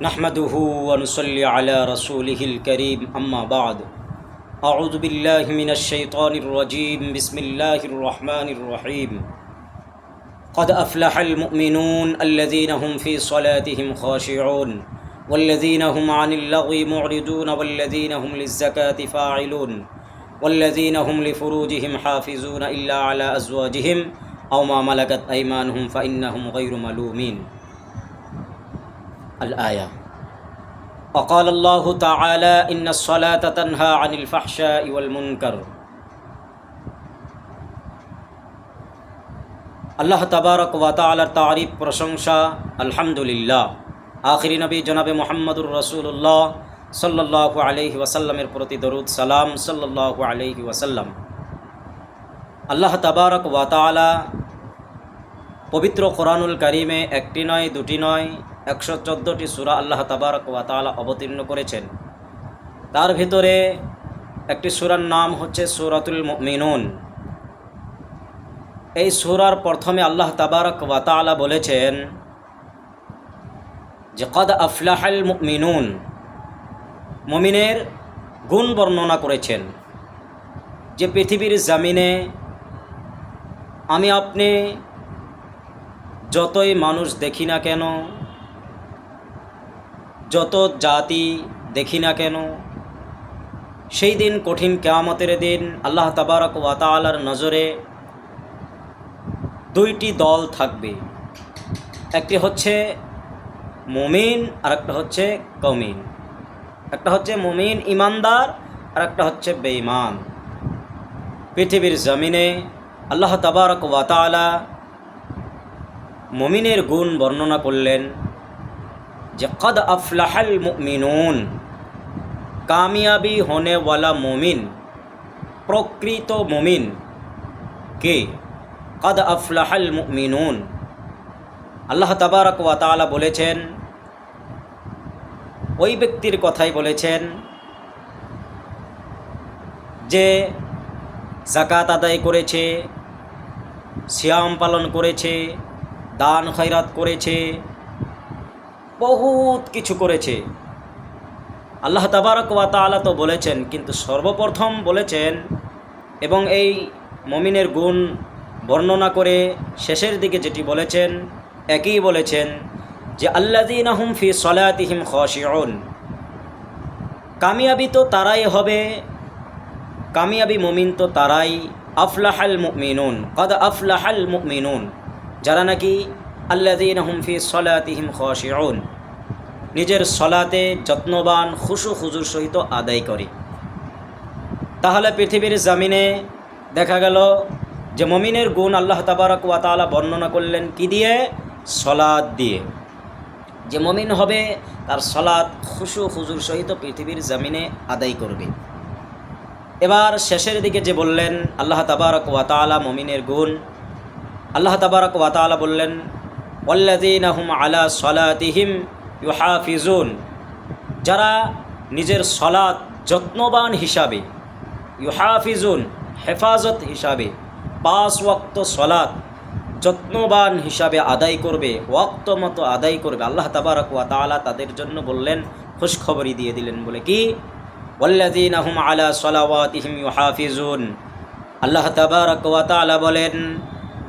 نحمده ونصلي على رسوله الكريم أما بعد. أعوذ بالله من الشيطان الرجيم. بسم الله الرحمن الرحيم. قد أفلح المؤمنون الذين هم في صلاتهم خاشعون والذين هم عن اللغو معرضون والذين هم للزكاة فاعلون والذين هم لفروجهم حافظون إلا على أزواجهم أو ما ملكت أيمانهم فإنهم غير ملومين. الآية وقال الله تعالى إن الصلاة تنهى عن الفحشاء والمنكر আল্লাহ তাবারক ওয়াতালার তারিফ প্রশংসা আলহামদুলিল্লাহ আখিরি নবী জনাবে মোহাম্মদুর রসুল্লাহ সাল্লাহ আলহি ওয়াসাল্লামের প্রতি দরুদ সালাম সাল্লাহ আলহি ওয়াসাল্লাম আল্লাহ তাবারক ওয়াতালা পবিত্র কোরআনুল কারিমে একটি নয় দুটি নয় একশো চোদ্দোটি সুরা আল্লাহ তাবারক ওয়াতালা অবতীর্ণ করেছেন। তার ভিতরে একটি সুরার নাম হচ্ছে সুরাতুল মিনুন এই সুরার প্রথমে আল্লাহ তাবারক ওয়াতালা বলেছেন যে, কদ আফলাহাল মিনুন মমিনের গুণ বর্ণনা করেছেন যে, পৃথিবীর জামিনে আমি আপনি যতই মানুষ দেখি না কেন যত জাতি দেখি না কেন, সেই দিন কঠিন কেয়ামতের দিন আল্লাহ তাবারক ওয়াতালার নজরে দুইটি দল থাকবে। একটি হচ্ছে মমিন আর একটা হচ্ছে কমিন একটা হচ্ছে মমিন ইমানদার আর একটা হচ্ছে বেঈমান। পৃথিবীর জমিনে আল্লাহ তাবারক ওয়াতালা মমিনের গুণ বর্ণনা করলেন। যে কদ আফলাহাল মুমিনুন, কামিয়াবি হোনেওয়ালা মুমিন, প্রকৃত মুমিন কে? কদ আফলাহাল মুমিনুন। আল্লাহ তাবারক ওয়াতালা বলেছেন, ওই ব্যক্তির কথাই বলেছেন যে জাকাত আদায় করেছে, সিয়াম পালন করেছে, দান খয়রাত করেছে বহুত কিছু করেছে। আল্লাহ তাবারক ওয়াতালা তো বলেছেন, কিন্তু সর্বপ্রথম বলেছেন, এবং এই মমিনের গুণ বর্ণনা করে শেষের দিকে যেটি বলেছেন, একই বলেছেন যে আল্লাদিন আহম ফি সলাতিহিম খশিউন। কামিয়াবি তো তারাই হবে, কামিয়াবি মমিন তো তারাই। আফলাহাল মুমিনুন, কদ আফলাহাল মুমিনুন। যারা নাকি আল্লাদিন আহম ফি সলাতিহিম খশিউন। নিজের সলাতে যত্নবান খুশু খুজুর সহিত আদায় করে। তাহলে পৃথিবীর জামিনে দেখা গেল যে মমিনের গুণ আল্লাহ তাবারক ওয়াতালা বর্ণনা করলেন কি দিয়ে? সলাদ দিয়ে। যে মমিন হবে তার সলাদ খুশু খুজুর সহিত পৃথিবীর জামিনে আদায় করবে। এবার শেষের দিকে যে বললেন, আল্লাহ তাবারক ওয়াতালা মমিনের গুণ। আল্লাহ তাবারক ওয়াতালা বললেন ওল্লাদিন আহম আলা সলাতিহিম ইউহাফিজুন। যারা নিজের সলাদ যত্নবান হিসাবে, ইউহাফিজুন, হেফাজত হিসাবে, পাঁচ ওয়াক্ত সলাদ যত্নবান হিসাবে আদায় করবে, ওয়াক্ত মতো আদায় করবে, আল্লাহ তাবারক ওয়া তাআলা তাদের জন্য বললেন, খুশখবরি দিয়ে দিলেন বলে কি? ওয়াল্লাযীনা হুম আলা সলাওয়াতিহিম ইউহাফিজুন। আল্লাহ তাবারক ওয়া তাআলা বলেন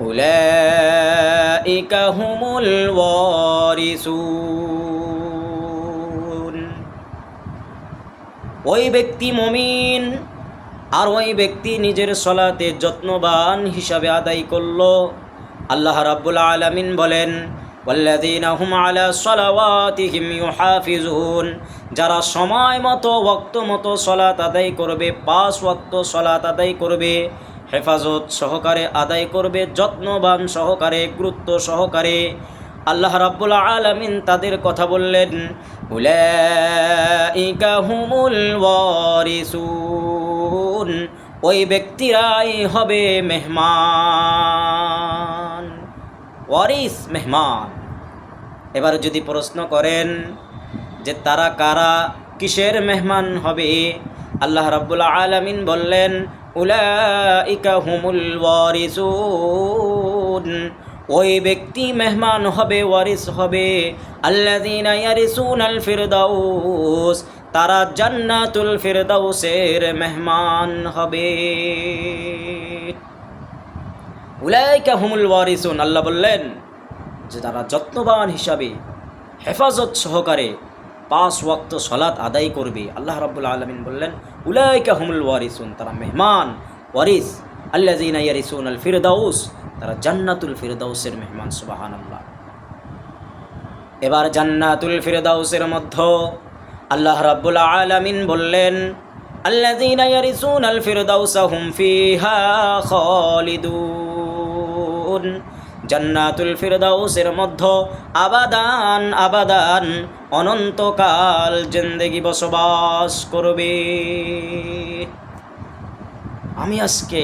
উলাইকা হুমুল ওয়ারিসুন ওই ব্যক্তি মমিন আর ওই ব্যক্তি নিজের সলাতে যত্নবান হিসাবে আদায় করল আল্লাহ রাব্বুল আলামিন বলেন والذين هم على صلواتهم يحافظون যারা সময় মতো ওক্ত মতো সলাত আদায় করবে পাঁচ ওয়াক্ত সলাত আদায় করবে হেফাজত সহকারে আদায় করবে, যত্নবান সহকারে, গুরুত্ব সহকারে। আল্লাহ রাব্বুল আলামিন তাদের কথা বললেন, উলাইকা হুমুল ওয়ারিসুন ওই ব্যক্তিরাই হবে মেহমান। ওয়ারিস, মেহমান। এবার যদি প্রশ্ন করেন যে তারা কারা কিসের মেহমান হবে? আল্লাহ রাব্বুল আলামিন বললেন হুমুল ওই ব্যক্তি মেহমান হবে, ওয়ারিস হবে। ইয়ারিসুনাল ফিরদাউস, তারা জান্নাতুল ফিরদাউসের মেহমান হবে। উলাইকা হুমুল ওয়ারিসুন, আল্লাহ বললেন যে তারা যত্নবান হিসাবে হেফাজত সহকারে পাঁচ ওয়াক্ত সলাৎ আদায় করবে। আল্লাহ রাব্বুল আলমিন বললেন, উলাইকা হুমুল ওয়ারিসুন তারা মেহমান, ওয়ারিস আল্লাহ জিনা আল ফিরদাউস, তারা জান্নাতুল ফিরদাউসের মেহমান সুবাহান আল্লাহ এবার জান্নাতুল ফিরদাউসের মধ্যে আল্লাহ রাব্বুল আলামিন বললেন, আল্লাযীনা ইয়ারিসুনাল ফিরদাউসা হুম ফিহা খালিদুন জান্নাতুল ফিরদাউসের মধ্যে আবাদান আবাদান অনন্তকাল জিন্দেগি বসবাস করবে। আমি আজকে,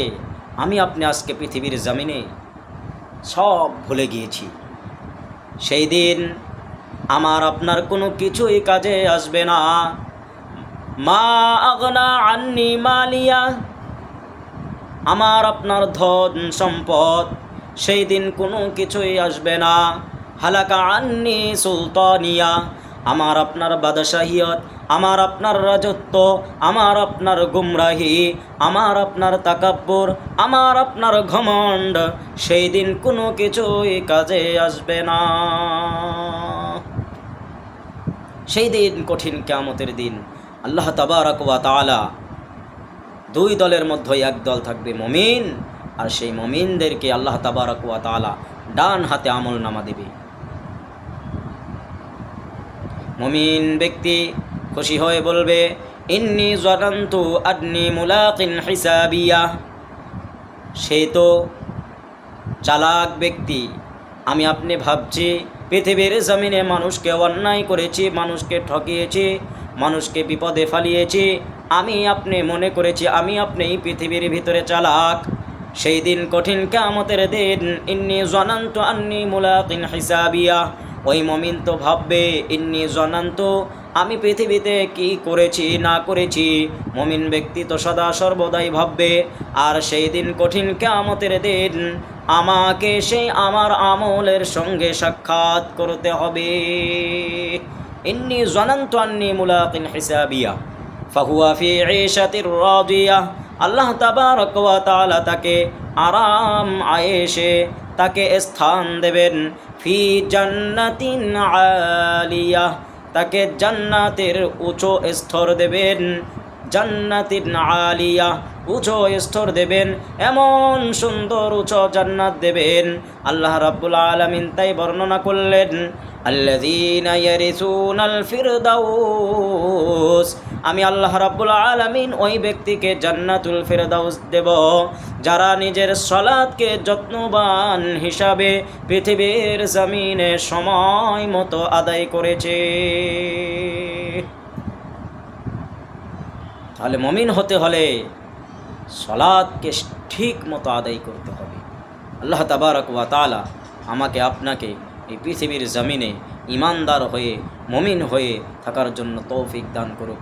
আমি আপনি আজকে পৃথিবীর জমিনে সব ভুলে গিয়েছি। সেই দিন আমার আপনার কোনো কিছুই কাজে আসবে না। মা আগনা আন্নি মালিয়া, আমার আপনার ধন সম্পদ সেই দিন কোনো কিছুই আসবে না। হালাকা আন্নি সুলতানিয়া, আমার আপনার বাদশাহিয়ত, আমার আপনার রাজত্ব, আমার আপনার গুমরাহি, আমার আপনার তাকাব্বর, আমার আপনার ঘমণ্ড, সেই দিন কোনো কিছুই কাজে আসবে না। সেই দিন কঠিন কেয়ামতের দিন, আল্লাহ তাবারাকুয়া তালা দুই দলের মধ্যে এক দল থাকবে মমিন আর সেই মমিনদেরকে আল্লাহ তাবারাকুয়া তালা ডান হাতে আমল নামা দেবে। মমিন ব্যক্তি খুশি হয়ে বলবে, ইন্নি জরান্তু আদনি মুলাকিন হিসাবিয়া। সে তো চালাক ব্যক্তি। আমি আপনি ভাবছি, পৃথিবীর জমিনে মানুষকে অন্যায় করেছি, মানুষকে ঠকিয়েছি, মানুষকে বিপদে ফালিয়েছি। আমি আপনি মনে করেছি, আমি আপনি পৃথিবীর ভিতরে চালাক। সেই দিন কঠিন কামতের দিন, ইন্নি জনান্ত আন্নি মুলাকিন হিসাবিয়া। ওই মমিন তো ভাববে, ইন্নি জনান্ত, আমি পৃথিবীতে কি করেছি, না করেছি? মমিন ব্যক্তি তো সদা সর্বদাই ভাববে, আর সেই দিন কঠিন কামতের দিন, আমাকে সেই আমার আমলের সঙ্গে সাক্ষাৎ করতে হবে। ইন্নি জনান্ত আন্নি মুলাকিন হিসাবিয়া। ফাহুয়া ফি ঈশাতির রাদিয়া। আল্লাহ তাবারক ওয়া তাআলা তাকে আরাম আয়েসে তাকে স্থান দেবেন। ফি জান্নাতিন আলিয়া, তাকে জান্নাতের উঁচু স্তর দেবেন। জান্নাতিন আলিয়া, উঁচু স্তর দেবেন। এমন সুন্দর উঁচু জান্নাত দেবেন। আল্লাহ রাব্বুল আলামিন তাই বর্ণনা করলেন, আল্লাযীনা ইয়ারিসুনাল ফিরদাউস আমি আল্লাহ রাব্বুল আলামিন ওই ব্যক্তিকে জান্নাতুল ফিরদাউস দেব, যারা নিজের সলাদকে যত্নবান হিসাবে পৃথিবীর জমিনে সময় মতো আদায় করেছে। তাহলে মমিন হতে হলে সলাদকে ঠিক মতো আদায় করতে হবে। আল্লাহ তাবারক ওয়া তাআলা আমাকে আপনাকে এই পৃথিবীর জমিনে ইমানদার হয়ে, মমিন হয়ে থাকার জন্য তৌফিক দান করুক।